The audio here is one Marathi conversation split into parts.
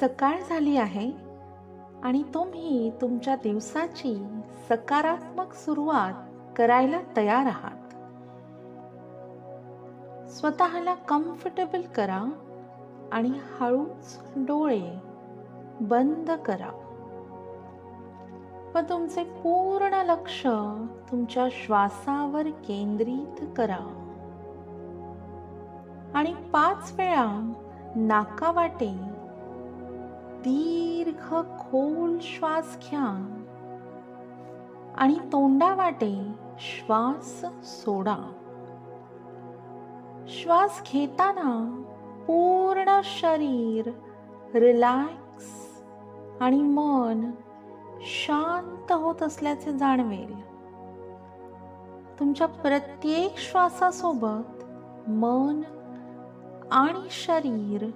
सकाळ झाली आहे आणि तुम्ही तुमच्या दिवसाची सकारात्मक सुरुवात करायला तयार आहात. स्वतःला कम्फर्टेबल करा आणि हळूच डोळे बंद करा. व तुमचे पूर्ण लक्ष तुमच्या श्वासावर केंद्रित करा. आणि पाच वेळा नाकावाटे दीर्घ खोल श्वास घ्या आणि तोंडा वाटे श्वास सोडा. श्वास घेताना पूर्ण शरीर रिलॅक्स आणि मन शांत होत असल्याचे जाणवेल. तुमच्या प्रत्येक श्वासासोबत मन आणि शरीर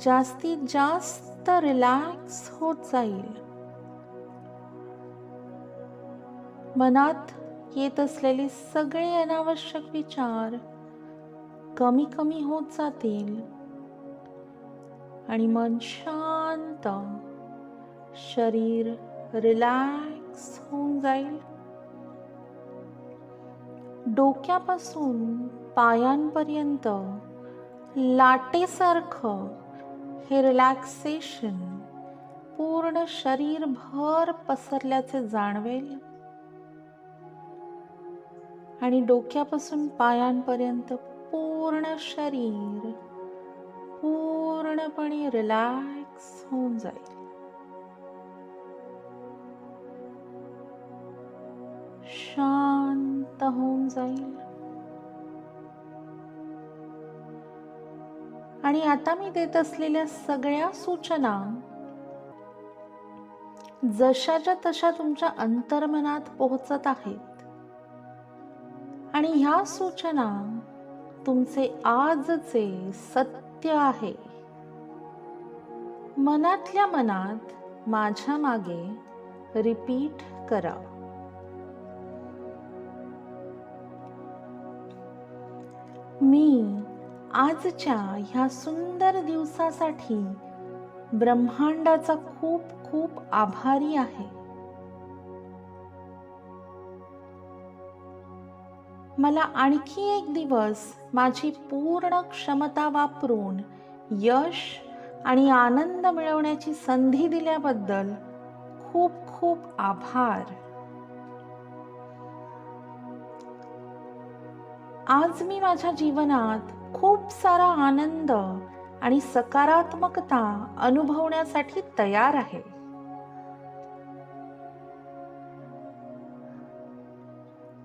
जास्तीत जास्त रिलॅक्स होत जाईल. मनात येत असलेले सगळे अनावश्यक विचार कमी कमी होत जातील. आणि मन शांत. शरीर रिलॅक्स होऊन जाईल. डोक्यापासून पायांपर्यंत लाटेसारखं हे रिलॅक्सेशन पूर्ण शरीरभर पसरल्याचे जाणवेल. आणि डोक्यापासून पायांपर्यंत पूर्ण शरीर पूर्णपणे रिलॅक्स होऊन जाईल. शांत होऊन जाईल. आणि आता मी देत असलेल्या सगळ्या सूचना जशाच्या तशा तुमच्या अंतर्मनात पोहोचत आहेत. आणि ह्या सूचना तुमचे आजचे सत्य आहे. मनातल्या मनात माझ्या मागे रिपीट करा. मी आजच्या ह्या सुंदर दिवसासाठी ब्रह्मांडाचा खूप खूप आभारी आहे. मला आणखी एक दिवस माझी पूर्ण क्षमता वापरून यश आणि आनंद मिळवण्याची संधी दिल्याबद्दल खूप खूप आभार. आज मी माझ्या जीवनात खूप सारा आनंद आणि सकारात्मकता अनुभवण्यासाठी तयार आहे.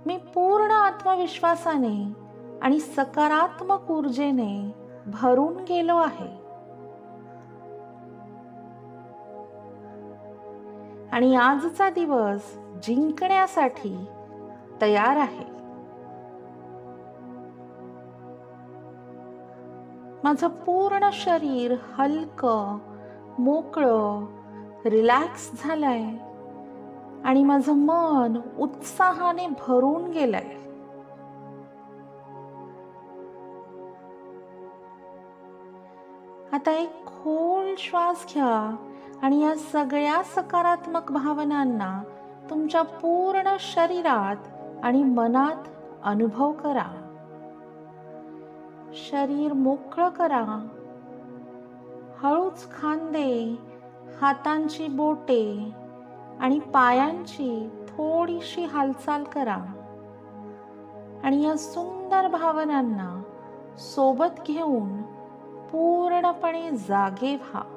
मी पूर्ण आत्मविश्वासाने आणि सकारात्मक ऊर्जेने भरून गेलो आहे. आणि आजचा दिवस जिंकण्यासाठी तयार आहे. माझं पूर्ण शरीर हलकं मोकळं रिलॅक्स झालंय. आणि माझं मन उत्साहाने भरून गेलंय. आता एक खोल श्वास घ्या आणि या सगळ्या सकारात्मक भावनांना तुमच्या पूर्ण शरीरात आणि मनात अनुभव करा. शरीर मोकळं करा. हळूच खांदे हातांची बोटे आणि पायांची थोडीशी हालचाल करा. आणि या सुंदर भावनांना सोबत घेऊन पूर्णपणे जागे व्हा.